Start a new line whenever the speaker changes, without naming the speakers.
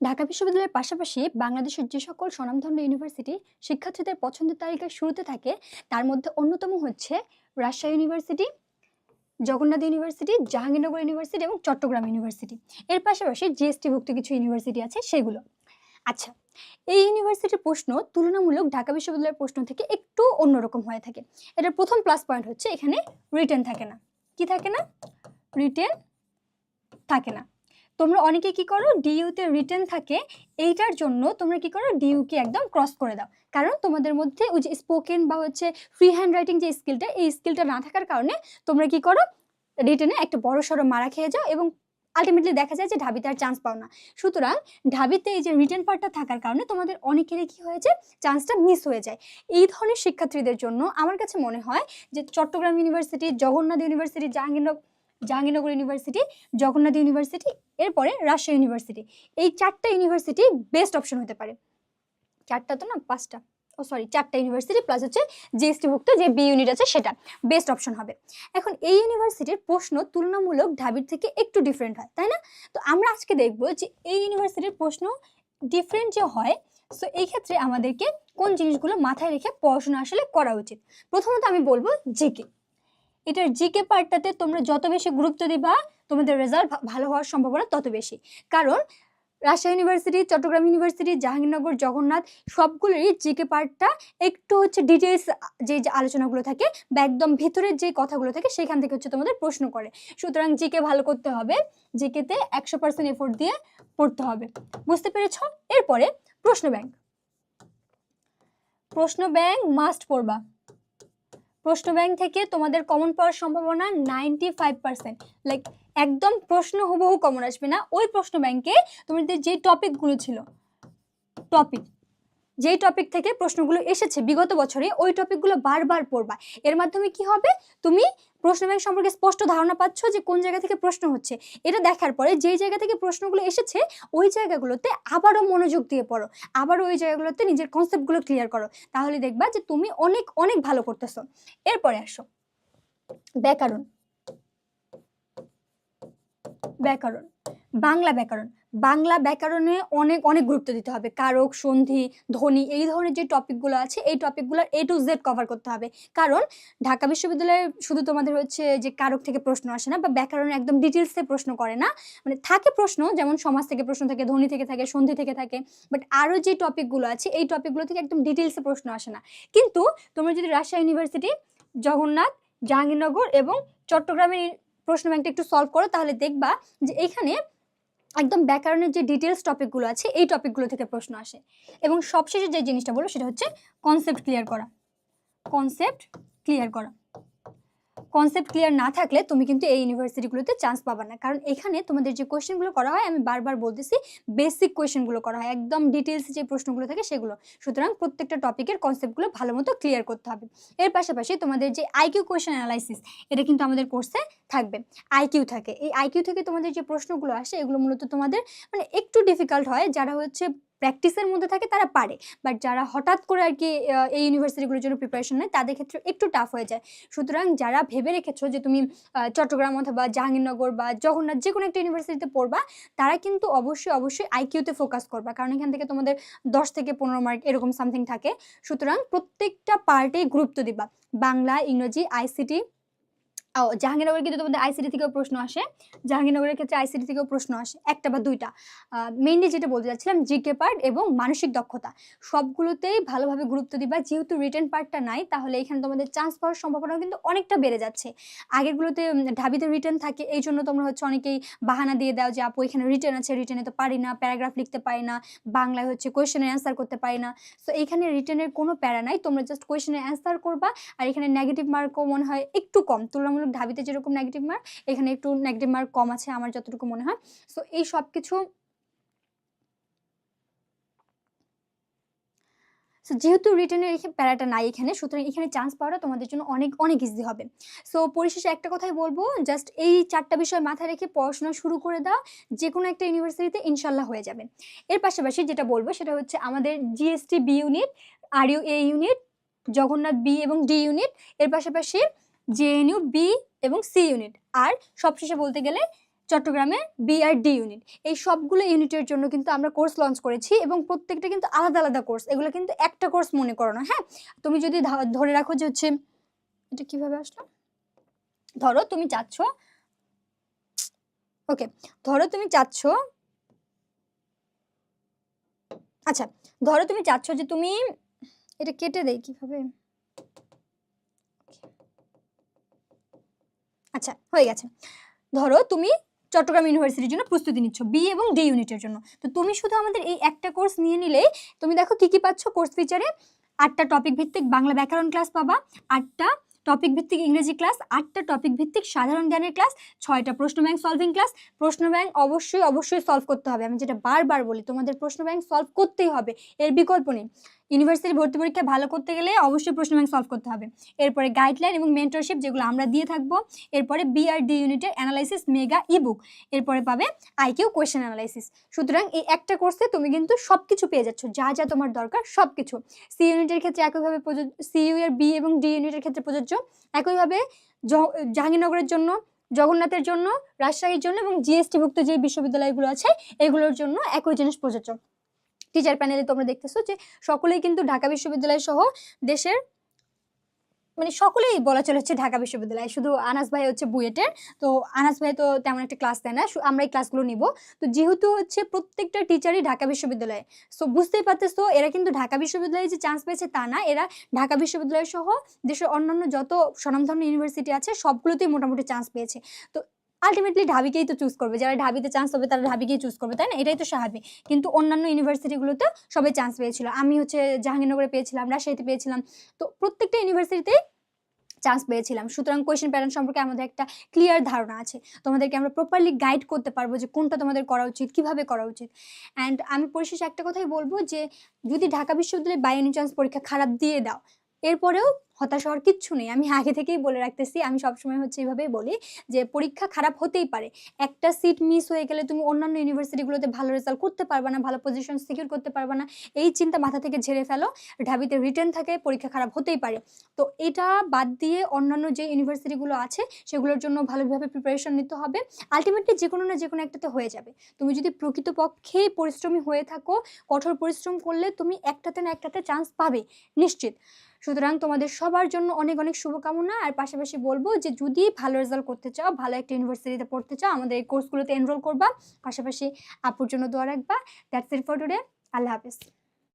ঢাকা বিশ্ববিদ্যালয়ের পাশাপাশি বাংলাদেশের যে সকল স্বনামধন্য ইউনিভার্সিটি শিক্ষার্থীদের পছন্দের তালিকায় শুরুতে থাকে, তার মধ্যে অন্যতম হচ্ছে Rajshahi university, Jagannath university, Jahangirnagar university এবং চট্টগ্রাম ইউনিভার্সিটি। এর পাশাপাশি জিএসটিভুক্ত কিছু ইউনিভার্সিটি আছে সেগুলো। আচ্ছা এই ইউনিভার্সিটির প্রশ্ন তুলনামূলক ঢাকা বিশ্ববিদ্যালয়ের প্রশ্ন থেকে একটু অন্যরকম হয়ে থাকে। এটার প্রথম প্লাস পয়েন্ট হচ্ছে এখানে রিটেন থাকে না। কি থাকে না? রিটেন থাকে না। তোমরা অনেকে কি করো ডিইউতে রিটেন থাকে, এইটার জন্য তোমরা কি করো ডিইউকে একদম ক্রস করে দাও। কারণ তোমাদের মধ্যে ওই যে স্পোকেন বা হচ্ছে ফ্রি হ্যান্ড রাইটিং যে স্কিলটা এই স্কিলটা না থাকার কারণে তোমরা কি করো রিটেনে একটা বড় সড়ো মারা খেয়ে যাও এবং আলটিমেটলি দেখা যায় যে ঢাবিতে আর চান্স পাও না। সুতরাং ঢাবিতে এই যে রিটেন পার্টটা থাকার কারণে তোমাদের অনেকেরই কি হয়েছে চান্সটা মিস হয়ে যায়। এই ধরনের শিক্ষার্থীদের জন্য আমার কাছে মনে হয় যে Chittagong university Jagannath university Jahangirnagar Jahangirnagar university Jagannath university এরপরে রাজশাহী ইউনিভার্সিটি এই চারটা ইউনিভার্সিটি বেস্ট অপশন হতে পারে। চারটা তো না, পাঁচটা। ও সরি চারটা ইউনিভার্সিটি প্লাস হচ্ছে জিএসটিভুক্ত যে বি ইউনিট আছে সেটা বেস্ট অপশন হবে। এখন এই ইউনিভার্সিটির প্রশ্ন তুলনামূলক ঢাবির থেকে একটু ডিফারেন্ট হয়, তাই না? তো আমরা আজকে দেখব যে এই ইউনিভার্সিটির প্রশ্ন ডিফারেন্ট যে হয় সো এই ক্ষেত্রে আমাদেরকে কোন জিনিসগুলো মাথায় রেখে পড়াশোনা আসলে করা উচিত। প্রথমত আমি বলব জিকে এটার জিকে পার্টটাতে তোমরা যত বেশি গুরুত্ব দিবা তোমাদের রেজাল্ট ভালো হওয়ার সম্ভাবনা তত বেশি। কারণ রাজশাহী ইউনিভার্সিটি চট্টগ্রাম ইউনিভার্সিটি জাহাঙ্গীরনগর, জগন্নাথ, সবগুলোরই জিকে পার্টটা একটু হচ্ছে ডিটেলস যে আলোচনাগুলো থাকে বা একদম ভেতরের যে কথাগুলো থাকে সেখান থেকে হচ্ছে তোমাদের প্রশ্ন করে। সুতরাং জিকে ভালো করতে হবে। জিকেতে একশো পার্সেন্ট এফোর্ট দিয়ে পড়তে হবে। বুঝতে পেরেছ? এরপরে প্রশ্ন ব্যাংক প্রশ্ন ব্যাংক মাস্ট পড়বা। প্রশ্ন ব্যাংক থেকে তোমাদের কমন পাওয়ার সম্ভাবনা নাইনটি ফাইভ পার্সেন্ট লাইক একদম প্রশ্ন হুবহু কমন আসবে না। ওই প্রশ্ন ব্যাংকে তোমাদের যে টপিকগুলো ছিল টপিক যেই টপিক থেকে প্রশ্নগুলো এসেছে বিগত বছরে, ওই টপিকগুলো বারবার পড়বা। এর মাধ্যমে কি হবে? তুমি প্রশ্ন ব্যাংক সম্পর্কে স্পষ্ট ধারণা পাচ্ছ যে কোন জায়গা থেকে প্রশ্ন হচ্ছে। এটা দেখার পরে যেই জায়গা থেকে প্রশ্নগুলো এসেছে, ওই জায়গাগুলোতে আবারও মনোযোগ দিয়ে পড়ো। আবারও ওই জায়গাগুলোতে নিজের কনসেপ্টগুলো ক্লিয়ার করো। তাহলে দেখবা যে তুমি অনেক অনেক ভালো করতেছো। এরপরে আসো। ব্যাকরণ। ব্যাকরণ। বাংলা ব্যাকরণ। বাংলা ব্যাকরণে অনেক অনেক গুরুত্ব দিতে হবে। কারক, সন্ধি, ধ্বনি এই ধরনের যে টপিকগুলো আছে, এই টপিকগুলোর এ টু জেড কভার করতে হবে। কারণ ঢাকা বিশ্ববিদ্যালয়ে শুধু তোমাদের হচ্ছে যে কারক থেকে প্রশ্ন আসে না, বা ব্যাকরণে একদম ডিটেলসে প্রশ্ন করে না। মানে থাকে প্রশ্ন, যেমন সমাজ থেকে প্রশ্ন থাকে, ধ্বনি থেকে থাকে, সন্ধি থেকে থাকে বাট আরও যে টপিকগুলো আছে, এই টপিকগুলো থেকে একদম ডিটেলসে প্রশ্ন আসে না। কিন্তু তোমরা যদি রাজশাহী ইউনিভার্সিটি জগন্নাথ, জাহাঙ্গীরনগর এবং চট্টগ্রামের প্রশ্ন ব্যাংকটা একটু সলভ করো, তাহলে দেখবা যে এইখানে একদম ব্যাকরণের যে ডিটেলস টপিকগুলো আছে, এই টপিকগুলো থেকে প্রশ্ন আসে। এবং সবশেষে যে জিনিসটা বলব সেটা হচ্ছে কনসেপ্ট ক্লিয়ার করা। কনসেপ্ট ক্লিয়ার করা। কনসেপ্ট ক্লিয়ার না থাকলে তুমি কিন্তু এই ইউনিভার্সিটিগুলোতে চান্স পাবা না। কারণ এখানে তোমাদের যে কোয়েশ্চেনগুলো করা হয়, আমি বারবার বলতেছি বেসিক কোয়েশ্চেনগুলো করা হয়। একদম ডিটেলস যে প্রশ্নগুলো থাকে সেগুলো। সুতরাং প্রত্যেকটা টপিকের কনসেপ্টগুলো ভালো মতো ক্লিয়ার করতে হবে। এর পাশাপাশি তোমাদের যে আইকিউ কোয়েশ্চেন অ্যানালাইসিস এটা কিন্তু আমাদের কোর্সে থাকবে। আইকিউ থাকে। এই আইকিউ থেকে তোমাদের যে প্রশ্নগুলো আসে, এগুলো মূলত তোমাদের মানে একটু ডিফিকাল্ট হয়। যারা হচ্ছে প্র্যাকটিসের মধ্যে থাকে তারা পারে। বাট যারা হঠাৎ করে আর কি এই ইউনিভার্সিটিগুলোর জন্য প্রিপারেশন নেয়, তাদের ক্ষেত্রে একটু টাফ হয়ে যায়। সুতরাং যারা ভেবে রেখেছো যে তুমি চট্টগ্রাম অথবা জাহাঙ্গীরনগর বা জগন্নাথ যে কোনো একটা ইউনিভার্সিটিতে পড়বা, তারা কিন্তু অবশ্যই অবশ্যই আইকিউতে ফোকাস করবা। কারণ এখান থেকে তোমাদের দশ থেকে পনেরো মার্ক এরকম সামথিং থাকে। সুতরাং প্রত্যেকটা পার্টেই গুরুত্ব দিবা। বাংলা, ইংরেজি আইসিটি ও, জাহাঙ্গীরনগরে কিন্তু তোমাদের আইসিটি থেকেও প্রশ্ন আসে। জাহাঙ্গীরনগরের ক্ষেত্রে আইসিটি থেকেও প্রশ্ন আসে, একটা বা দুইটা। মেইনলি যেটা বলতে চাচ্ছিলাম জিকে পার্ট এবং মানসিক দক্ষতা। সবগুলোতেই ভালোভাবে গুরুত্ব দিবা। যেহেতু রিটার্ন পার্টটা নাই, তাহলে এখানে তোমাদের চান্স পাওয়ার সম্ভাবনা কিন্তু অনেকটা বেড়ে যাচ্ছে। আগেরগুলোতে ঢাবিতে রিটার্ন থাকে, এই জন্য তোমরা হচ্ছে অনেকেই বাহানা দিয়ে দাও যে, আপু, এখানে রিটার্ন আছে রিটার্নে তো পারি না প্যারাগ্রাফ লিখতে পারি না, বাংলায় হচ্ছে কোয়েশনের অ্যান্সার করতে পারি না। সো এইখানে রিটার্নের কোনো প্যারা নাই, তোমরা জাস্ট কোয়েশনের অ্যান্সার করবা, আর এখানে নেগেটিভ মার্কও মনে হয় একটু কম। তুলনামূলক তুলনামূলক ঢাবিতে যেরকম নেগেটিভ মার্ক এখানে একটু নেগেটিভ মার্ক কম আছে, আমার যতটুকু মনে হয়। সো এই সব কিছু যেহেতু রিটার্নের এখানে প্যারাটা নাই এখানে, সুতরাং এখানে চান্স পাওয়াটা তোমাদের জন্য অনেক অনেক ইজি হবে। সো পরিশেষে একটা কথাই বলব জাস্ট এই চারটা বিষয় মাথায় রেখে পড়াশোনা শুরু করে দাও যে কোনো একটা ইউনিভার্সিটিতে ইনশাল্লাহ হয়ে যাবে। এর পাশাপাশি যেটা বলব, সেটা হচ্ছে আমাদের GST B unit R U A unit Jagannath B এবং ডি ইউনিট এর পাশাপাশি জেএনইউ বি এবং সি ইউনিট আর সবশেষে বলতে গেলে চট্টগ্রামে বি আর ডি ইউনিট এই সবগুলো ইউনিটের জন্য কিন্তু আমরা কোর্স লঞ্চ করেছি এবং প্রত্যেকটা কিন্তু আলাদা আলাদা কোর্স এগুলো কিন্তু একটা কোর্স মনে করো না হ্যাঁ? তুমি যদি ধরে রাখো যে হচ্ছে, এটা কীভাবে আসলো? ধরো তুমি চাচ্ছ ওকে ধরো তুমি চাচ্ছ আচ্ছা ধরো তুমি চাচ্ছ যে তুমি, এটা কেটে দেয় কীভাবে? আচ্ছা হয়ে গেছে। ধরো তুমি চট্টগ্রাম ইউনিভার্সিটির জন্য প্রস্তুতি নিচ্ছ বি এবং ডি ইউনিটের জন্য। তো তুমি শুধু আমাদের এই একটা কোর্স নিয়ে নিলেই তুমি দেখো কি কি পাচ্ছ কোর্স ফিচারে আটটা টপিক ভিত্তিক বাংলা ব্যাকরণ ক্লাস পাবা, আটটা টপিক ভিত্তিক ইংরেজি ক্লাস আটটা টপিক ভিত্তিক সাধারণ জ্ঞানের ক্লাস ছয়টা প্রশ্ন ব্যাংক সলভিং ক্লাস প্রশ্ন ব্যাংক অবশ্যই অবশ্যই সলভ করতে হবে। আমি যেটা বারবার বলি, তোমাদের প্রশ্ন ব্যাংক সলভ করতেই হবে, এর বিকল্প নেই। ইউনিভার্সিটি ভর্তি পরীক্ষা ভালো করতে গেলে অবশ্যই প্রশ্ন ব্যাংক সলভ করতে হবে। এরপরে গাইডলাইন এবং মেন্টরশিপ যেগুলো আমরা দিয়ে থাকব, এরপরে বিআরডি ইউনিটের অ্যানালাইসিস মেগা ইবুক এরপরে পাবে আইকিউ কোয়েশ্চেন অ্যানালাইসিস সুতরাং এই একটা কোর্সে তুমি কিন্তু সব কিছু পেয়ে যাচ্ছ, যা যা তোমার দরকার সব কিছু সি ইউনিটের ক্ষেত্রে একইভাবে প্রযোজ্য সি ইউ এর বি এবং ডি ইউনিটের ক্ষেত্রে প্রযোজ্য। একইভাবে জাহাঙ্গীরনগরের জন্য, জগন্নাথের জন্য, রাজশাহীর জন্য এবং জিএসটিভুক্ত যে বিশ্ববিদ্যালয়গুলো আছে, এগুলোর জন্য একই জিনিস প্রযোজ্য। টিচার প্যানেলে তোমরা দেখতেছো যে সকলেই কিন্তু ঢাকা বিশ্ববিদ্যালয় সহ দেশের মানে সকলেই বলা চলে হচ্ছে ঢাকা বিশ্ববিদ্যালয়। শুধু আনাস ভাই হচ্ছে বুয়েটের, তো আনাস ভাই তো তেমন একটা ক্লাস দেয় না আমরা এই ক্লাসগুলো নিব। তো যেহেতু হচ্ছে প্রত্যেকটা টিচারই ঢাকা বিশ্ববিদ্যালয়ে সো বুঝতেই পারতেছো এরা কিন্তু ঢাকা বিশ্ববিদ্যালয়ে যে চান্স পেয়েছে তা না, এরা ঢাকা বিশ্ববিদ্যালয় সহ দেশের অন্যান্য যত স্বনামধন্য ইউনিভার্সিটি আছে, সবগুলোতেই মোটামুটি চান্স পেয়েছে। তো আলটিমেটলি ঢাবিকেই তো চুজ করবে। যারা ঢাবিতে চান্স হবে তারা ঢাবিকেই চুজ করবে, তাই না? এটাই তো স্বাভাবিক। কিন্তু অন্যান্য ইউনিভার্সিটিগুলোতে সবাই চান্স পেয়েছিল। আমি হচ্ছে জাহাঙ্গীরনগরে পেয়েছিলাম, রাজশাহীতে পেয়েছিলাম। তো প্রত্যেকটা ইউনিভার্সিটিতেই চান্স পেয়েছিলাম। সুতরাং কোয়েশ্চেন প্যাটার্ন সম্পর্কে আমাদের একটা ক্লিয়ার ধারণা আছে। তোমাদেরকে আমরা প্রপারলি গাইড করতে পারব যে কোনটা তোমাদের করা উচিত, কীভাবে করা উচিত। অ্যান্ড আমি পরিশেষে একটা কথাই বলব যে, যদি ঢাকা বিশ্ববিদ্যালয়ে বাই এনি চান্স পরীক্ষা খারাপ দিয়ে দাও এরপরেও হতাশ হওয়ার কিচ্ছু নেই। আমি আগে থেকেই বলে রাখতেছি, আমি সবসময় হচ্ছে এইভাবেই বলি যে পরীক্ষা খারাপ হতেই পারে। একটা সিট মিস হয়ে গেলে তুমি অন্যান্য ইউনিভার্সিটিগুলোতে ভালো রেজাল্ট করতে পারবে না, ভালো পজিশন সিকিউর করতে পারবে না। এই চিন্তা মাথা থেকে ঝেড়ে ফেলো, ঢাবিতে রিটার্ন থাকে, পরীক্ষা খারাপ হতেই পারে। তো এটা বাদ দিয়ে অন্যান্য যে ইউনিভার্সিটিগুলো আছে, সেগুলোর জন্য ভালোভাবে প্রিপারেশন নিতে হবে। আলটিমেটলি যে কোনো না যে কোনো একটাতে হয়ে যাবে। তুমি যদি প্রকৃতপক্ষেই পরিশ্রমী হয়ে থাকো, কঠোর পরিশ্রম করলে তুমি একটাতে না একটাতে চান্স পাবে, নিশ্চিত। সুতরাং তোমাদের সবার জন্য অনেক অনেক শুভকামনা। আর পাশাপাশি বলব যে, যদি ভালো রেজাল্ট করতে চাও, ভালো একটা ইউনিভার্সিটিতে পড়তে চাও, আমাদের এই কোর্সগুলোতে এনরোল করবা। পাশাপাশি আপুর জন্য দোয়া রাখবা। দ্যাটস ইট ফর টুডে আল্লাহ হাফিজ।